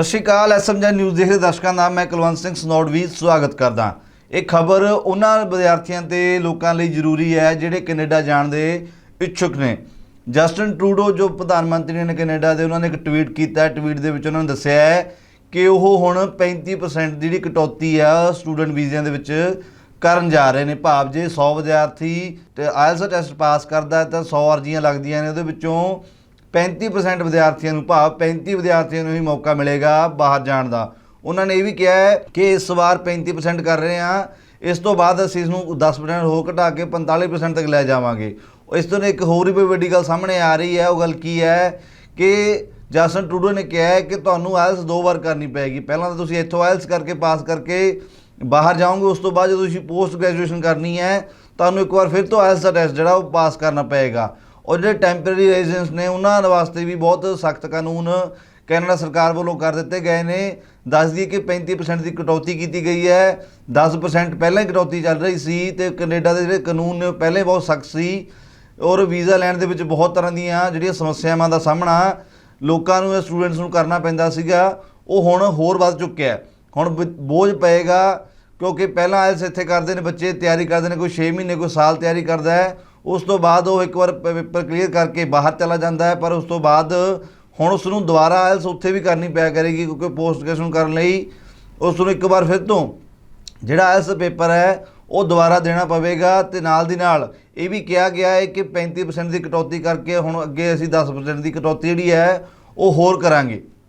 ਸਤਿ ਸ਼੍ਰੀ ਅਕਾਲ, SMG news ਦੇਖਦੇ ਦਰਸ਼ਕਾਂ ਦਾ ਮੈਂ ਕੁਲਵੰਤ ਸਿੰਘ ਸਨੌੜਵੀ ਸਵਾਗਤ ਕਰਦਾ। ਇਹ ਖਬਰ ਉਹਨਾਂ ਵਿਦਿਆਰਥੀਆਂ ਤੇ ਲੋਕਾਂ ਲਈ ਜ਼ਰੂਰੀ ਹੈ ਜਿਹੜੇ ਕੈਨੇਡਾ ਜਾਣ ਦੇ ਇੱਛੁਕ ਨੇ। ਜਸਟਨ ਟਰੂਡੋ, ਜੋ ਪ੍ਰਧਾਨ ਮੰਤਰੀ ਨੇ ਕੈਨੇਡਾ ਦੇ, ਉਹਨਾਂ ਨੇ ਇੱਕ ਟਵੀਟ ਕੀਤਾ। ਟਵੀਟ ਦੇ ਵਿੱਚ ਉਹਨਾਂ ਨੇ ਦੱਸਿਆ ਹੈ ਕਿ ਉਹ ਹੁਣ 35% ਦੀ ਜਿਹੜੀ ਕਟੌਤੀ ਆ, ਸਟੂਡੈਂਟ ਵੀਜ਼ਿਆਂ ਦੇ ਵਿੱਚ ਕਰਨ ਜਾ ਰਹੇ ਨੇ। ਭਾਵ ਜੇ 100 ਵਿਦਿਆਰਥੀ ਤੇ ਆਇਲਸ ਟੈਸਟ ਪਾਸ ਕਰਦਾ ਤਾਂ 100 ਅਰਜ਼ੀਆਂ ਲੱਗਦੀਆਂ ਨੇ। ਉਹਦੇ ਵਿੱਚੋਂ 35% ਵਿਦਿਆਰਥੀਆਂ ਨੂੰ ਭਾਵ 35 ਵਿਦਿਆਰਥੀਆਂ ਨੂੰ ਹੀ ਮੌਕਾ ਮਿਲੇਗਾ ਬਾਹਰ ਜਾਣ ਦਾ। ਉਹਨਾਂ ਨੇ ਇਹ ਵੀ ਕਿਹਾ ਹੈ ਕਿ ਇਸ ਵਾਰ 35% ਕਰ ਰਹੇ ਹਾਂ। ਇਸ ਤੋਂ ਬਾਅਦ ਅਸੀਂ ਇਸ ਨੂੰ 10% ਹੋਰ ਘਟਾ ਕੇ 45% ਤੱਕ ਲੈ ਜਾਵਾਂਗੇ। ਇਸ ਤੋਂ ਇੱਕ ਹੋਰ ਵੀ ਵੱਡੀ ਗੱਲ ਸਾਹਮਣੇ ਆ ਰਹੀ ਹੈ, ਉਹ ਗੱਲ ਕੀ ਹੈ ਕਿ ਜਸਨ ਟਰੂਡੋ ਨੇ ਕਿਹਾ ਹੈ ਕਿ ਤੁਹਾਨੂੰ ਆਇਲਸ ਦੋ ਵਾਰ ਕਰਨੀ ਪਏਗੀ। ਪਹਿਲਾਂ ਤਾਂ ਤੁਸੀਂ ਇੱਥੋਂ ਆਇਲਸ ਕਰਕੇ ਪਾਸ ਕਰਕੇ ਬਾਹਰ ਜਾਓਗੇ, ਉਸ ਤੋਂ ਬਾਅਦ ਜਦੋਂ ਤੁਸੀਂ ਪੋਸਟ ਗ੍ਰੈਜੂਏਸ਼ਨ ਕਰਨੀ ਹੈ, ਤੁਹਾਨੂੰ ਇੱਕ ਵਾਰ ਫਿਰ ਤੋਂ ਆਇਲਸ ਦਾ ਟੈਸਟ ਜਿਹੜਾ ਉਹ ਪਾਸ ਕਰਨਾ ਪਏਗਾ। ਔਰ ਜਿਹੜੇ ਟੈਂਪਰੇਰੀ ਰੈਜ਼ੀਡੈਂਟਸ ਨੇ, ਉਹਨਾਂ ਵਾਸਤੇ ਵੀ ਬਹੁਤ ਸਖਤ ਕਾਨੂੰਨ ਕੈਨੇਡਾ ਸਰਕਾਰ ਵੱਲੋਂ ਕਰ ਦਿੱਤੇ ਗਏ ਨੇ। ਦੱਸ ਦਈਏ ਕਿ 35% ਦੀ ਕਟੌਤੀ ਕੀਤੀ ਗਈ ਹੈ। 10% ਪਹਿਲਾਂ ਹੀ ਕਟੌਤੀ ਚੱਲ ਰਹੀ ਸੀ ਤੇ ਕੈਨੇਡਾ ਦੇ ਜਿਹੜੇ ਕਾਨੂੰਨ ਨੇ, ਉਹ ਪਹਿਲੇ ਬਹੁਤ ਸਖਤ ਸੀ। ਔਰ ਵੀਜ਼ਾ ਲੈਣ ਦੇ ਵਿੱਚ ਬਹੁਤ ਤਰ੍ਹਾਂ ਦੀਆਂ ਜਿਹੜੀਆਂ ਸਮੱਸਿਆਵਾਂ ਦਾ ਸਾਹਮਣਾ ਲੋਕਾਂ ਨੂੰ ਸਟੂਡੈਂਟਸ ਨੂੰ ਕਰਨਾ ਪੈਂਦਾ ਸੀਗਾ, ਉਹ ਹੁਣ ਹੋਰ ਵੱਧ ਚੁੱਕਿਆ ਹੁਣ ਬ- ਬੋਝ ਪਏਗਾ ਕਿਉਂਕਿ ਪਹਿਲਾਂ ਆਇਲਸ ਇੱਥੇ ਕਰਦੇ ਨੇ ਬੱਚੇ, ਤਿਆਰੀ ਕਰਦੇ ਨੇ, ਕੋਈ 6 ਮਹੀਨੇ, ਕੋਈ ਸਾਲ ਤਿਆਰੀ ਕਰਦਾ ਹੈ। ਉਸ ਤੋਂ ਬਾਅਦ ਉਹ ਇੱਕ ਵਾਰ ਪੇਪਰ ਕਲੀਅਰ ਕਰਕੇ ਬਾਹਰ ਚਲਾ ਜਾਂਦਾ ਹੈ, ਪਰ ਉਸ ਤੋਂ ਬਾਅਦ ਹੁਣ ਉਸ ਨੂੰ ਦੁਬਾਰਾ ਆਇਲਸ ਉੱਥੇ ਵੀ ਕਰਨੀ ਪਿਆ ਕਰੇਗੀ ਕਿਉਂਕਿ ਪੋਸਟ ਗ੍ਰੈਜੂਏਸ਼ਨ ਕਰਨ ਲਈ ਉਸ ਨੂੰ ਇੱਕ ਵਾਰ ਫਿਰ ਤੋਂ ਜਿਹੜਾ ਆਇਲਸ ਪੇਪਰ ਹੈ, ਉਹ ਦੁਬਾਰਾ ਦੇਣਾ ਪਵੇਗਾ ਤੇ ਨਾਲ ਦੀ ਨਾਲ ਇਹ ਵੀ ਕਿਹਾ ਗਿਆ ਹੈ ਕਿ 35% ਦੀ ਕਟੌਤੀ ਕਰਕੇ ਹੁਣ ਅੱਗੇ ਅਸੀਂ 10% ਦੀ ਕਟੌਤੀ ਜਿਹੜੀ ਹੈ, ਉਹ ਹੋਰ ਕਰਾਂਗੇ।